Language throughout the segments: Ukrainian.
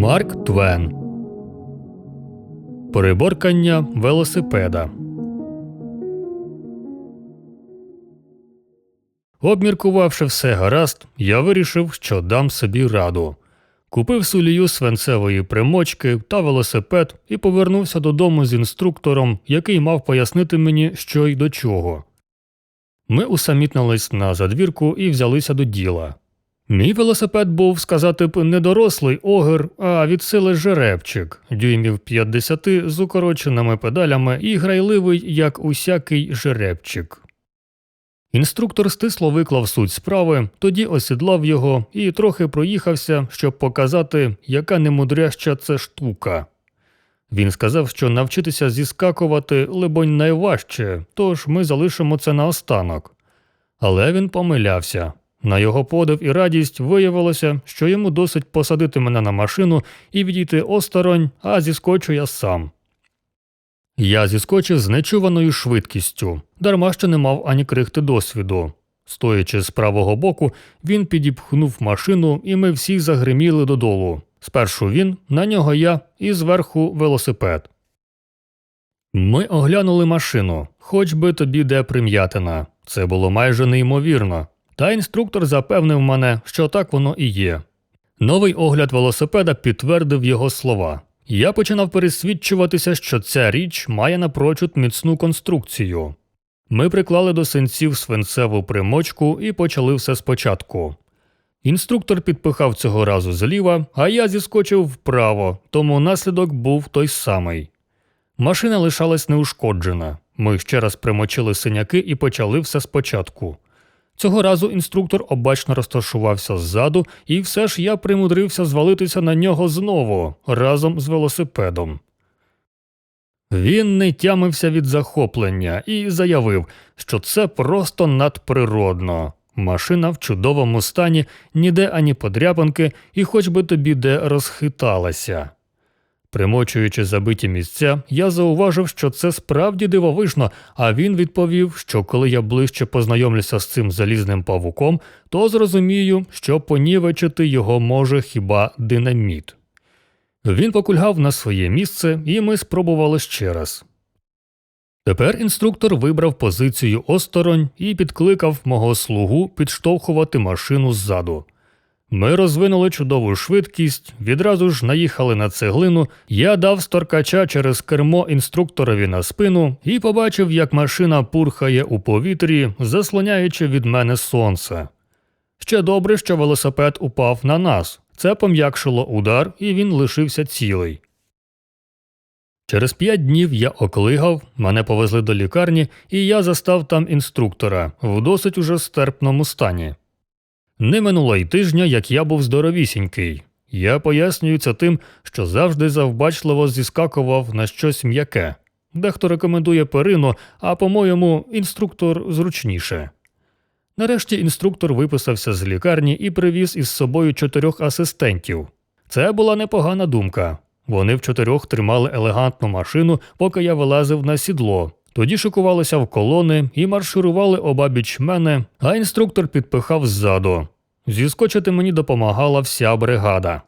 Марк Твен Переборкання велосипеда. Обміркувавши все гаразд, я вирішив, що дам собі раду. Купив сулію свинцевої примочки та велосипед і повернувся додому з інструктором, який мав пояснити мені, що й до чого. Ми усамітнились на задвірку і взялися до діла. Мій велосипед був, сказати б, не дорослий огир, а від сили жеребчик, дюймів 50 з укороченими педалями і грайливий, як усякий жеребчик. Інструктор стисло виклав суть справи, тоді осідлав його і трохи проїхався, щоб показати, яка немудряща це штука. Він сказав, що навчитися зіскакувати, либонь, найважче, тож ми залишимо це наостанок. Але він помилявся. На його подив і радість виявилося, що йому досить посадити мене на машину і відійти осторонь, а зіскочу я сам. Я зіскочив з нечуваною швидкістю, дарма що не мав ані крихти досвіду. Стоячи з правого боку, він підіпхнув машину, і ми всі загриміли додолу. Спершу він, на нього я і зверху велосипед. Ми оглянули машину, хоч би тобі де прим'ятина. Це було майже неймовірно. Та інструктор запевнив мене, що так воно і є. Новий огляд велосипеда підтвердив його слова. Я починав пересвідчуватися, що ця річ має напрочуд міцну конструкцію. Ми приклали до синців свинцеву примочку і почали все спочатку. Інструктор підпихав цього разу зліва, а я зіскочив вправо, тому наслідок був той самий. Машина лишалась неушкоджена. Ми ще раз примочили синяки і почали все спочатку. Цього разу інструктор обачно розташувався ззаду, і все ж я примудрився звалитися на нього знову разом з велосипедом. Він не тямився від захоплення і заявив, що це просто надприродно. Машина в чудовому стані, ніде ані подряпинки, і хоч би тобі де розхиталася. Примочуючи забиті місця, я зауважив, що це справді дивовижно, а він відповів, що коли я ближче познайомлюся з цим залізним павуком, то зрозумію, що понівечити його може хіба динаміт. Він покульгав на своє місце, і ми спробували ще раз. Тепер інструктор вибрав позицію осторонь і підкликав мого слугу підштовхувати машину ззаду. Ми розвинули чудову швидкість, відразу ж наїхали на цеглину, я дав сторкача через кермо інструкторові на спину і побачив, як машина пурхає у повітрі, заслоняючи від мене сонце. Ще добре, що велосипед упав на нас. Це пом'якшило удар, і він лишився цілий. Через п'ять днів я оклигав, мене повезли до лікарні, і я застав там інструктора в досить уже стерпному стані. Не минуло й тижня, як я був здоровісінький. Я пояснюю це тим, що завжди завбачливо зіскакував на щось м'яке. Дехто рекомендує перину, а по-моєму, інструктор зручніше. Нарешті інструктор виписався з лікарні і привіз із собою чотирьох асистентів. Це була непогана думка. Вони в чотирьох тримали елегантну машину, поки я вилазив на сідло, тоді шикувалися в колони і марширували обабіч мене, а інструктор підпихав ззаду. Зіскочити мені допомагала вся бригада.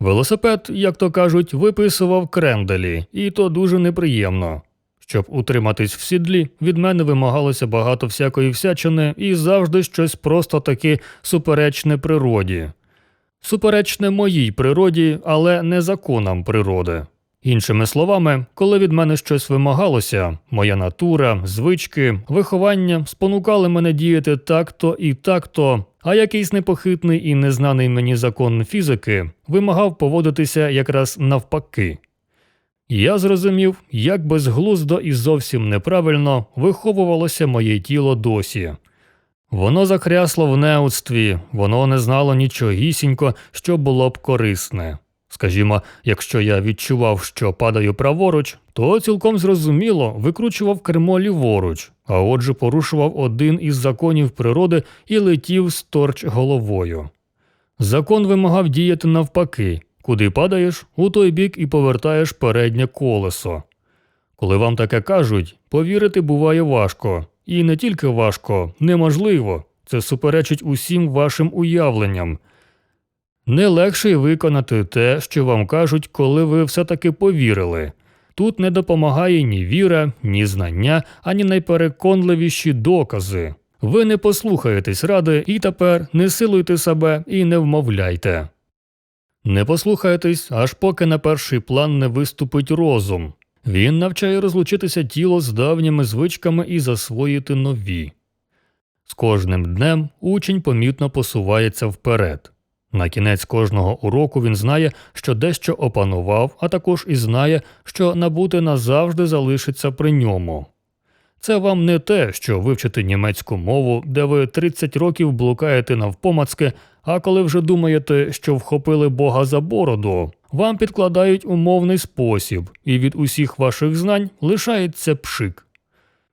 Велосипед, як то кажуть, виписував кренделі, і то дуже неприємно. Щоб утриматись в сідлі, від мене вимагалося багато всякої всячини і завжди щось просто таки суперечне природі. Суперечне моїй природі, але не законам природи. Іншими словами, коли від мене щось вимагалося, моя натура, звички, виховання спонукали мене діяти так-то і так-то, а якийсь непохитний і незнаний мені закон фізики вимагав поводитися якраз навпаки. Я зрозумів, як безглуздо і зовсім неправильно виховувалося моє тіло досі. Воно закрясло в неудстві, воно не знало нічогісінько, що було б корисне. Скажімо, якщо я відчував, що падаю праворуч, то цілком зрозуміло викручував кермо ліворуч, а отже порушував один із законів природи і летів сторч головою. Закон вимагав діяти навпаки куди падаєш, у той бік і повертаєш переднє колесо. Коли вам таке кажуть, повірити буває важко, і не тільки важко, неможливо, це суперечить усім вашим уявленням. Не легше виконати те, що вам кажуть, коли ви все-таки повірили. Тут не допомагає ні віра, ні знання, ані найпереконливіші докази. Ви не послухаєтесь ради і тепер не силуйте себе і не вмовляйте. Не послухайтесь, аж поки на перший план не виступить розум. Він навчає розлучитися тіло з давніми звичками і засвоїти нові. З кожним днем учень помітно посувається вперед. На кінець кожного уроку він знає, що дещо опанував, а також і знає, що набути назавжди залишиться при ньому. Це вам не те, що вивчити німецьку мову, де ви 30 років блукаєте навпомацки, а коли вже думаєте, що вхопили Бога за бороду, вам підкладають умовний спосіб, і від усіх ваших знань лишається пшик.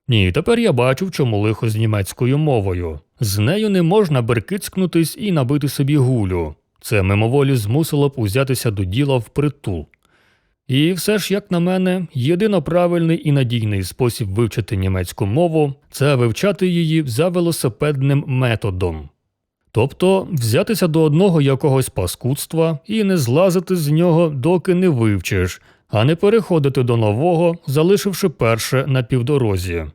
Ні, тепер я бачу, в чому лихо з німецькою мовою. З нею не можна беркицькнутись і набити собі гулю. Це мимоволі змусило б узятися до діла впритул. І все ж, як на мене, єдино правильний і надійний спосіб вивчити німецьку мову це вивчати її за велосипедним методом. Тобто взятися до одного якогось паскудства і не злазити з нього, доки не вивчиш, а не переходити до нового, залишивши перше на півдорозі.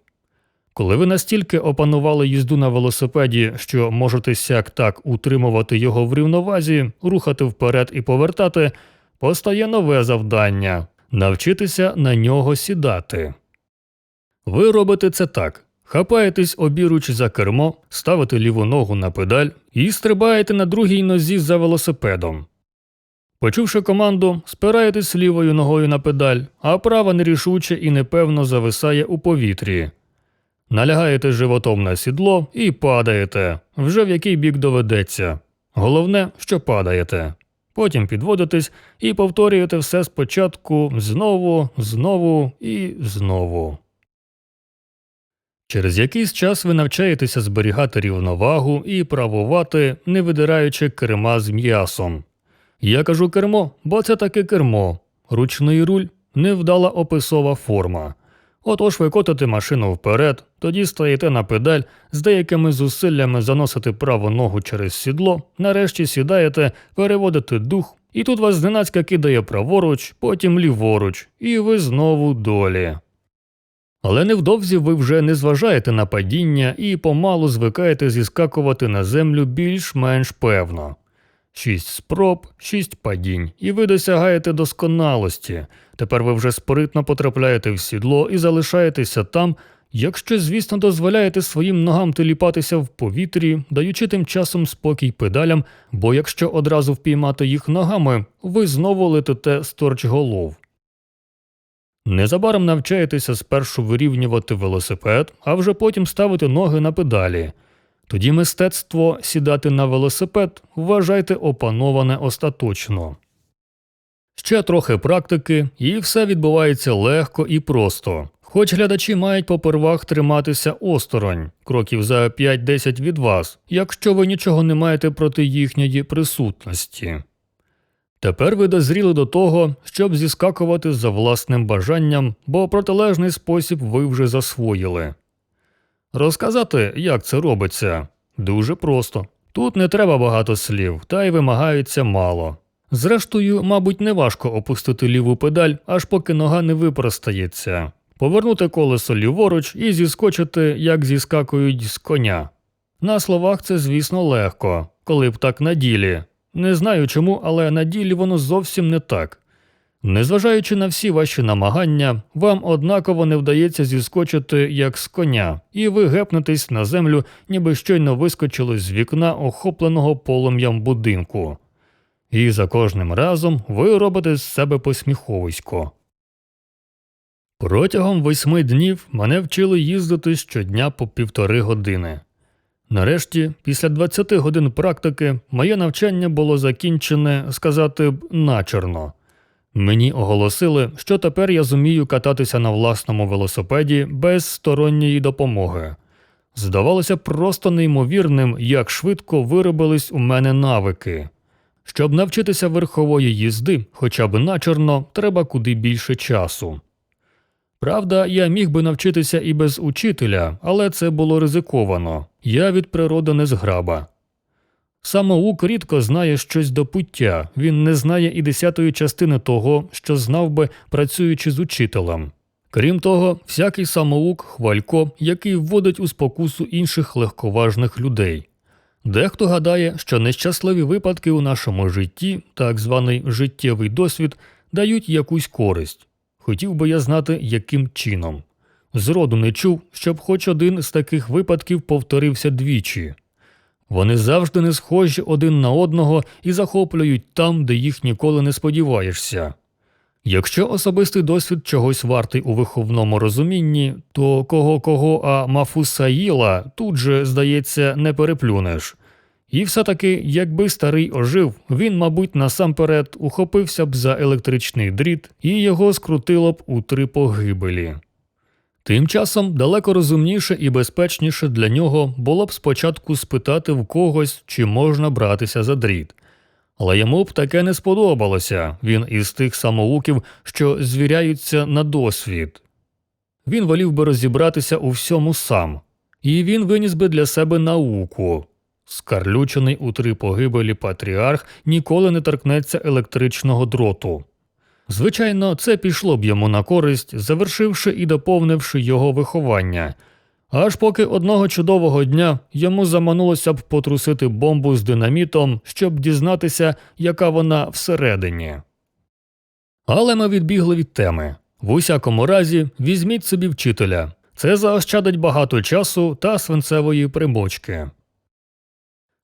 Коли ви настільки опанували їзду на велосипеді, що можете сяк так утримувати його в рівновазі, рухати вперед і повертати, постає нове завдання навчитися на нього сідати. Ви робите це так. Хапаєтесь обіруч за кермо, ставите ліву ногу на педаль і стрибаєте на другій нозі за велосипедом. Почувши команду, спираєтесь лівою ногою на педаль, а права нерішуче і непевно зависає у повітрі. Налягаєте животом на сідло і падаєте, вже в який бік доведеться. Головне, що падаєте. Потім підводитесь і повторюєте все спочатку знову, знову і знову. Через якийсь час ви навчаєтеся зберігати рівновагу і правувати, не видираючи керма з м'ясом. Я кажу кермо, бо це таки кермо. Ручний руль невдала описова форма. Отож ви котите машину вперед, тоді стоїте на педаль, з деякими зусиллями заносите праву ногу через сідло, нарешті сідаєте, переводите дух, і тут вас зненацька кидає праворуч, потім ліворуч, і ви знову долі. Але невдовзі ви вже не зважаєте на падіння і помалу звикаєте зіскакувати на землю більш-менш певно. Шість спроб, шість падінь, і ви досягаєте досконалості. Тепер ви вже споритно потрапляєте в сідло і залишаєтеся там, якщо, звісно, дозволяєте своїм ногам теліпатися в повітрі, даючи тим часом спокій педалям, бо якщо одразу впіймати їх ногами, ви знову летите сторч голов. Незабаром навчаєтеся спершу вирівнювати велосипед, а вже потім ставити ноги на педалі. Тоді мистецтво сідати на велосипед вважайте опановане остаточно. Ще трохи практики, і все відбувається легко і просто. Хоч глядачі мають попервах триматися осторонь, кроків за 5-10 від вас, якщо ви нічого не маєте проти їхньої присутності. Тепер ви дозріли до того, щоб зіскакувати за власним бажанням, бо протилежний спосіб ви вже засвоїли. Розказати, як це робиться, дуже просто. Тут не треба багато слів, та й вимагається мало. Зрештою, мабуть, неважко опустити ліву педаль, аж поки нога не випростається, повернути колесо ліворуч і зіскочити, як зіскакують з коня. На словах це, звісно, легко, коли б так на ділі. Не знаю чому, але на ділі воно зовсім не так. Незважаючи на всі ваші намагання, вам однаково не вдається зіскочити як з коня, і ви гепнетесь на землю, ніби щойно вискочили з вікна, охопленого полум'ям будинку. І за кожним разом ви робите з себе посміховисько. Протягом восьми днів мене вчили їздити щодня по півтори години. Нарешті, після 20 годин практики, моє навчання було закінчене, сказати б, начерно. Мені оголосили, що тепер я зумію кататися на власному велосипеді без сторонньої допомоги. Здавалося просто неймовірним, як швидко виробились у мене навики. Щоб навчитися верхової їзди, хоча б начерно, треба куди більше часу. Правда, я міг би навчитися і без учителя, але це було ризиковано. Я від природи не зграба. Самоук рідко знає щось до пуття, він не знає і десятої частини того, що знав би, працюючи з учителем. Крім того, всякий самоук хвалько, який вводить у спокусу інших легковажних людей. Дехто гадає, що нещасливі випадки у нашому житті, так званий життєвий досвід, дають якусь користь. Хотів би я знати, яким чином. Зроду не чув, щоб хоч один з таких випадків повторився двічі. Вони завжди не схожі один на одного і захоплюють там, де їх ніколи не сподіваєшся. Якщо особистий досвід чогось вартий у виховному розумінні, то кого кого, а Мафусаїла тут же, здається, не переплюнеш. І все-таки, якби старий ожив, він, мабуть, насамперед ухопився б за електричний дріт і його скрутило б у три погибелі. Тим часом далеко розумніше і безпечніше для нього було б спочатку спитати в когось, чи можна братися за дріт. Але йому б таке не сподобалося він із тих самоуків, що звіряються на досвід. Він волів би розібратися у всьому сам, і він виніс би для себе науку. Скарлючений у три погибелі патріарх ніколи не торкнеться електричного дроту. Звичайно, це пішло б йому на користь, завершивши і доповнивши його виховання. Аж поки одного чудового дня йому заманулося б потрусити бомбу з динамітом, щоб дізнатися, яка вона всередині. Але ми відбігли від теми. В усякому разі, візьміть собі вчителя. Це заощадить багато часу та свинцевої примочки.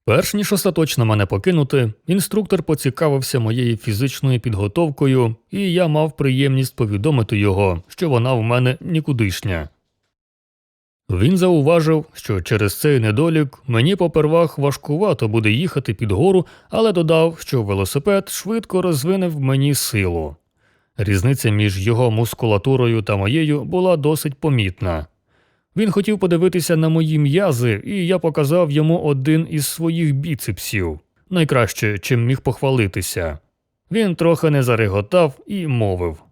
Перш ніж остаточно мене покинути, інструктор поцікавився моєю фізичною підготовкою, і я мав приємність повідомити його, що вона в мене нікудишня. Він зауважив, що через цей недолік мені попервах важкувато буде їхати під гору, але додав, що велосипед швидко розвине в мені силу. Різниця між його мускулатурою та моєю була досить помітна. Він хотів подивитися на мої м'язи, і я показав йому один із своїх біцепсів, найкраще, чим міг похвалитися. Він трохи не зареготав і мовив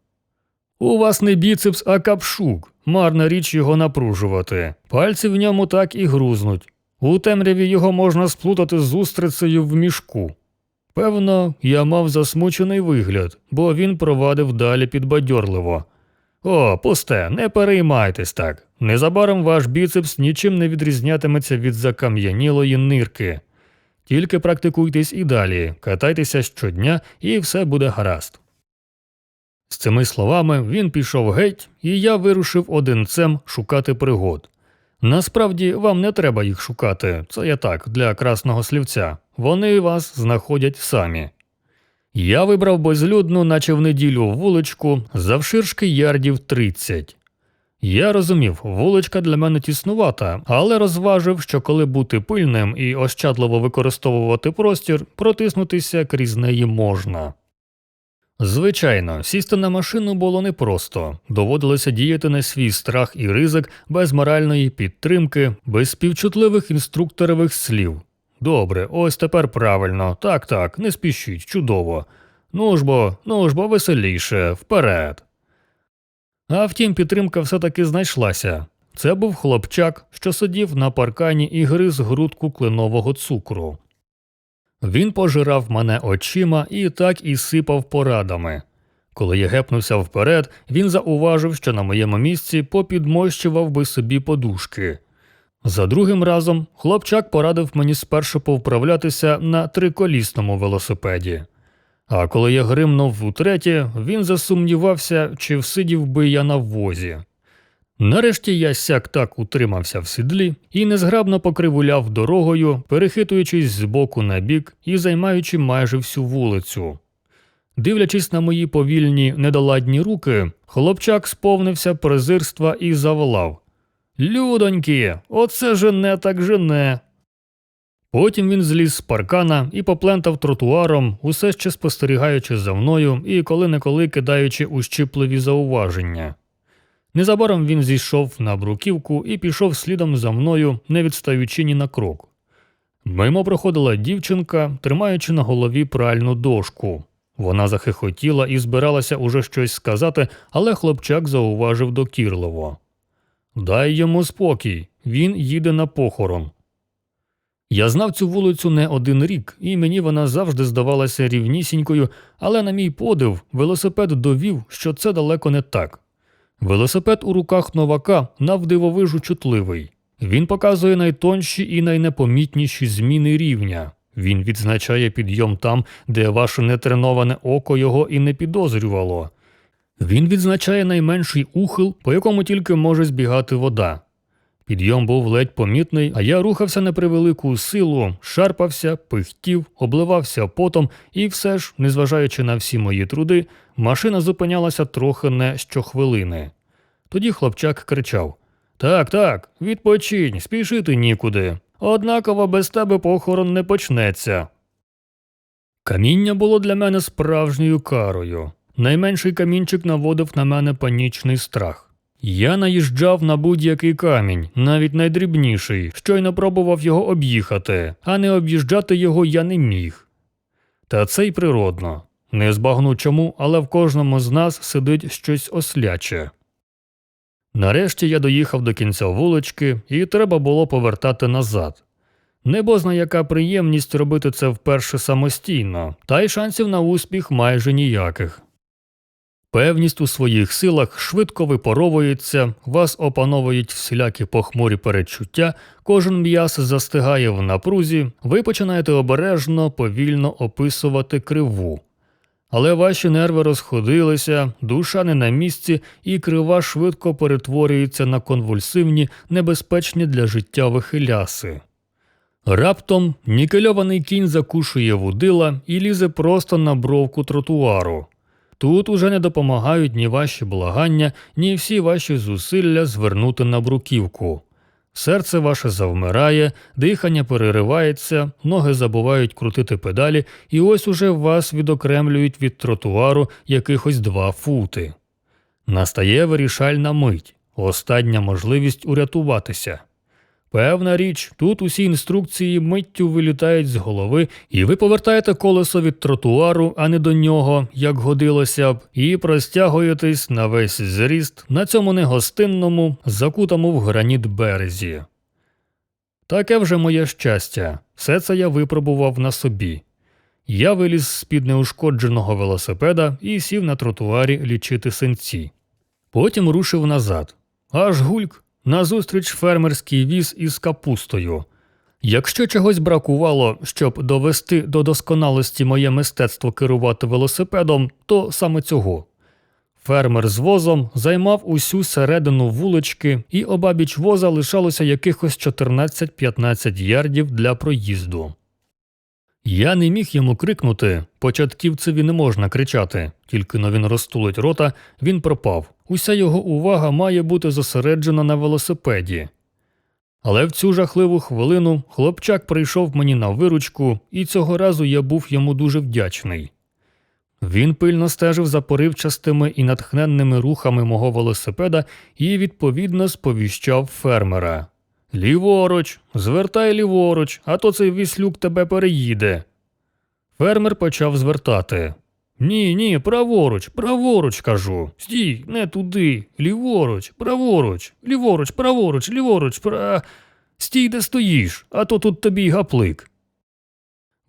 У вас не біцепс, а капшук. Марна річ його напружувати. Пальці в ньому так і грузнуть. У темряві його можна сплутати з устрицею в мішку. Певно, я мав засмучений вигляд, бо він провадив далі підбадьорливо. О, пусте, не переймайтесь так. Незабаром ваш біцепс нічим не відрізнятиметься від закам'янілої нирки. Тільки практикуйтесь і далі, катайтеся щодня, і все буде гаразд. З цими словами він пішов геть, і я вирушив одинцем шукати пригод. Насправді вам не треба їх шукати, це я так, для красного слівця. Вони вас знаходять самі. Я вибрав безлюдну, наче в неділю, вуличку завширшки ярдів 30. Я розумів, вуличка для мене тіснувата, але розважив, що коли бути пильним і ощадливо використовувати простір, протиснутися крізь неї можна. Звичайно, сісти на машину було непросто, доводилося діяти на свій страх і ризик без моральної підтримки, без співчутливих інструкторових слів. Добре, ось тепер правильно, так так, не спішіть, чудово. Ну ж бо, ну ж бо веселіше, вперед. А втім, підтримка все таки знайшлася. Це був хлопчак, що сидів на паркані і гриз грудку кленового цукру. Він пожирав мене очима і так і сипав порадами. Коли я гепнувся вперед, він зауважив, що на моєму місці попідмощував би собі подушки. За другим разом хлопчак порадив мені спершу повправлятися на триколісному велосипеді. А коли я гримнув утретє, він засумнівався, чи всидів би я на возі. Нарешті я сяк так утримався в сідлі і незграбно покривуляв дорогою, перехитуючись з боку на бік і займаючи майже всю вулицю. Дивлячись на мої повільні недоладні руки, хлопчак сповнився презирства і заволав Людоньки, оце жене так жене. Потім він зліз з паркана і поплентав тротуаром, усе ще спостерігаючи за мною і коли неколи кидаючи ущипливі зауваження. Незабаром він зійшов на бруківку і пішов слідом за мною, не відстаючи ні на крок. Мимо проходила дівчинка, тримаючи на голові пральну дошку. Вона захихотіла і збиралася уже щось сказати, але хлопчак зауважив докірливо. Дай йому спокій, він їде на похорон. Я знав цю вулицю не один рік, і мені вона завжди здавалася рівнісінькою, але, на мій подив, велосипед довів, що це далеко не так. Велосипед у руках новака навдивовижу чутливий. Він показує найтонші і найнепомітніші зміни рівня. Він відзначає підйом там, де ваше нетреноване око його і не підозрювало. Він відзначає найменший ухил, по якому тільки може збігати вода. Підйом був ледь помітний, а я рухався на превелику силу, шарпався, пихтів, обливався потом, і все ж, незважаючи на всі мої труди, машина зупинялася трохи не щохвилини. Тоді хлопчак кричав: Так, так, відпочинь, спішити нікуди. Однаково без тебе похорон не почнеться. Каміння було для мене справжньою карою. Найменший камінчик наводив на мене панічний страх. Я наїжджав на будь-який камінь, навіть найдрібніший, щойно пробував його об'їхати, а не об'їжджати його я не міг. Та це й природно. Не збагну чому, але в кожному з нас сидить щось осляче. Нарешті я доїхав до кінця вулички, і треба було повертати назад. Небозна яка приємність робити це вперше самостійно, та й шансів на успіх майже ніяких. Певність у своїх силах швидко випаровується, вас опановують всілякі похмурі передчуття, кожен м'яс застигає в напрузі, ви починаєте обережно, повільно описувати криву. Але ваші нерви розходилися, душа не на місці, і крива швидко перетворюється на конвульсивні, небезпечні для життя вихиляси. Раптом нікельований кінь закушує вудила і лізе просто на бровку тротуару. Тут уже не допомагають ні ваші благання, ні всі ваші зусилля звернути на бруківку. Серце ваше завмирає, дихання переривається, ноги забувають крутити педалі, і ось уже вас відокремлюють від тротуару якихось два фути. Настає вирішальна мить, остання можливість урятуватися. Певна річ, тут усі інструкції миттю вилітають з голови, і ви повертаєте колесо від тротуару, а не до нього, як годилося б, і простягуєтесь на весь зріст на цьому негостинному, закутому в граніт березі. Таке вже моє щастя, все це я випробував на собі. Я виліз з під неушкодженого велосипеда і сів на тротуарі лічити синці. Потім рушив назад. Аж гульк назустріч фермерський віз із капустою. Якщо чогось бракувало, щоб довести до досконалості моє мистецтво керувати велосипедом, то саме цього. Фермер з возом займав усю середину вулички, і обабіч воза лишалося якихось 14-15 ярдів для проїзду. Я не міг йому крикнути початківцеві не можна кричати, тільки но він розтулить рота, він пропав. Уся його увага має бути зосереджена на велосипеді. Але в цю жахливу хвилину хлопчак прийшов мені на виручку, і цього разу я був йому дуже вдячний. Він пильно стежив за поривчастими і натхненними рухами мого велосипеда і відповідно сповіщав фермера. Ліворуч, звертай ліворуч, а то цей віслюк тебе переїде. Фермер почав звертати. Ні, ні, праворуч, праворуч, кажу. Стій, не туди. Ліворуч, праворуч, ліворуч, праворуч, ліворуч, пра. Стій, де стоїш, а то тут тобі й гаплик.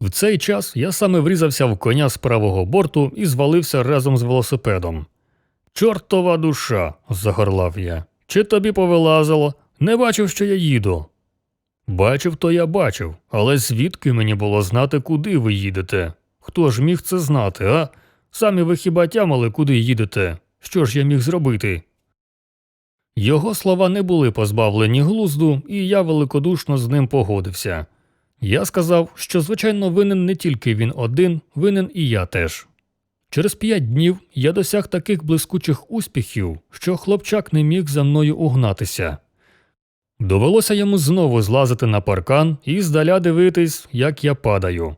В цей час я саме врізався в коня з правого борту і звалився разом з велосипедом. Чортова душа, загорлав я. Чи тобі повилазило? Не бачив, що я їду. Бачив, то я бачив, але звідки мені було знати, куди ви їдете? Хто ж міг це знати, а? Самі ви хіба тямили, куди їдете? Що ж я міг зробити? Його слова не були позбавлені глузду, і я великодушно з ним погодився. Я сказав, що, звичайно, винен не тільки він один, винен і я теж. Через п'ять днів я досяг таких блискучих успіхів, що хлопчак не міг за мною угнатися. Довелося йому знову злазити на паркан і здаля дивитись, як я падаю.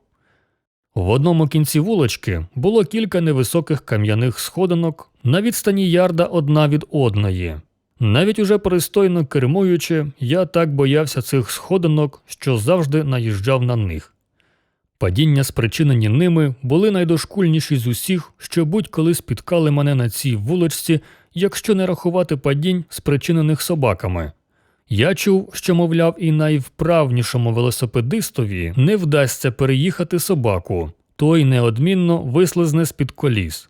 В одному кінці вулочки було кілька невисоких кам'яних сходинок на відстані ярда одна від одної. Навіть уже пристойно кермуючи, я так боявся цих сходинок, що завжди наїжджав на них. Падіння, спричинені ними, були найдошкульніші з усіх, що будь-коли спіткали мене на цій вуличці, якщо не рахувати падінь, спричинених собаками. Я чув, що, мовляв, і найвправнішому велосипедистові не вдасться переїхати собаку, той неодмінно вислизне з-під коліс.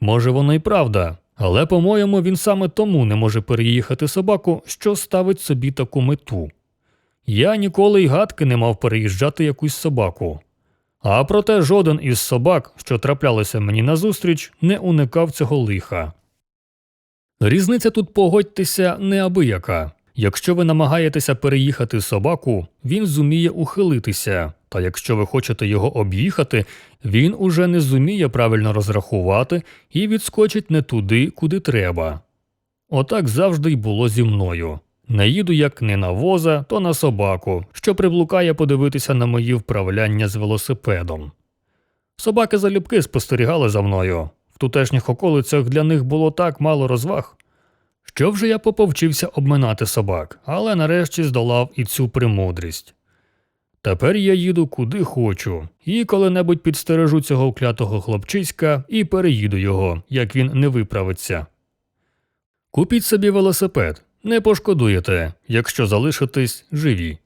Може, воно й правда, але, по-моєму, він саме тому не може переїхати собаку, що ставить собі таку мету. Я ніколи й гадки не мав переїжджати якусь собаку. А проте жоден із собак, що траплялися мені назустріч, не уникав цього лиха. Різниця тут погодьтеся неабияка. Якщо ви намагаєтеся переїхати собаку, він зуміє ухилитися, та якщо ви хочете його об'їхати, він уже не зуміє правильно розрахувати і відскочить не туди, куди треба. Отак завжди й було зі мною. Не їду як не на воза, то на собаку, що приблукає подивитися на мої вправляння з велосипедом. Собаки залюбки спостерігали за мною. В тутешніх околицях для них було так мало розваг. Що вже я поповчився обминати собак, але нарешті здолав і цю премудрість. Тепер я їду куди хочу, і коли-небудь підстережу цього клятого хлопчиська і переїду його, як він не виправиться. Купіть собі велосипед, не пошкодуєте, якщо залишитесь живі.